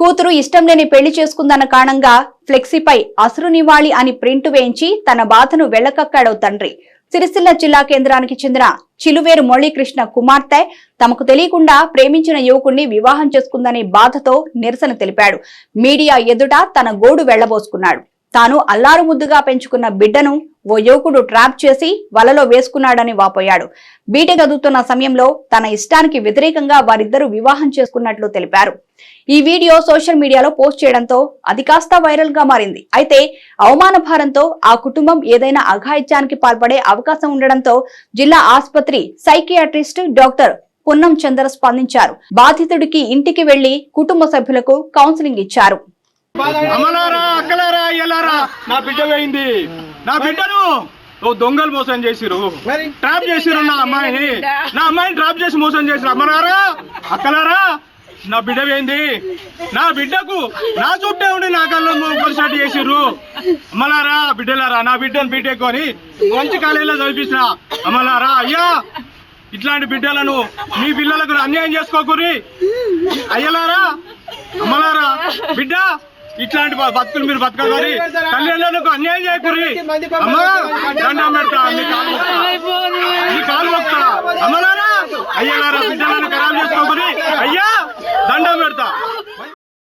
కూతురు ఇష్టం లేని పెళ్ళి చేసుకుందన్న కారణంగా ఫ్లెక్సీపై అసురు నివాళి అని ప్రింట్ వేయించి తన బాధను వెళ్ళకక్కాడో తండ్రి. సిరిసిల్ల జిల్లా కేంద్రానికి చెందిన చిలువేరు మురళీకృష్ణ కుమార్తె తమకు తెలియకుండా ప్రేమించిన యువకుణ్ణి వివాహం చేసుకుందనే బాధతో నిరసన తెలిపాడు. మీడియా ఎదుట తన గోడు వెళ్ళబోసుకున్నాడు. తాను అల్లారు ముద్దుగా పెంచుకున్న బిడ్డను ఓ యువకుడు ట్రాప్ చేసి వలలో వేసుకున్నాడని వాపోయాడు. బీటెక్ చదువుతున్న సమయంలో తన ఇష్టానికి వ్యతిరేకంగా వారిద్దరూ వివాహం చేసుకున్నట్లు తెలిపారు. ఈ వీడియో సోషల్ మీడియాలో పోస్ట్ చేయడంతో అది కాస్త వైరల్గా మారింది. అయితే అవమాన భారంతో ఆ కుటుంబం ఏదైనా అఘాయిత్యానికి పాల్పడే అవకాశం ఉండడంతో జిల్లా ఆసుపత్రి సైకియాట్రిస్ట్ డాక్టర్ పున్నం చంద్ర స్పందించారు. బాధితుడికి ఇంటికి వెళ్ళి కుటుంబ సభ్యులకు కౌన్సిలింగ్ ఇచ్చారు. అక్కలారా అయ్యలారా నా బిడ్డ పోయింది. నా బిడ్డను ఓ దొంగలు మోసం చేసిరు ట్రాప్ చేసిరు నా అమ్మాయిని. నా అమ్మాయిని ట్రాప్ చేసి మోసం చేసిరు అమ్మలారా అక్కలారా నా బిడ్డ పోయింది. నా బిడ్డకు నా చుట్టే ఉండి నా కళ్ళు కొలిసాటి చేసిర్రు. అమ్మలారా బిడ్డలారా నా బిడ్డను బీటెక్ అని మంచి కాలేజీలో చదివించిన అమ్మలారా అయ్యా ఇట్లాంటి బిడ్డలను మీ పిల్లలకు అన్యాయం చేసుకోకూరి అయ్యలారా అమ్మలారా బిడ్డ ఇట్లాంటి బతుకులు మీరు బతకాలి తల్లిదండ్రులకు అన్యాయం చేయకూరి. అమ్మా దండం పెడతా మీ కాలు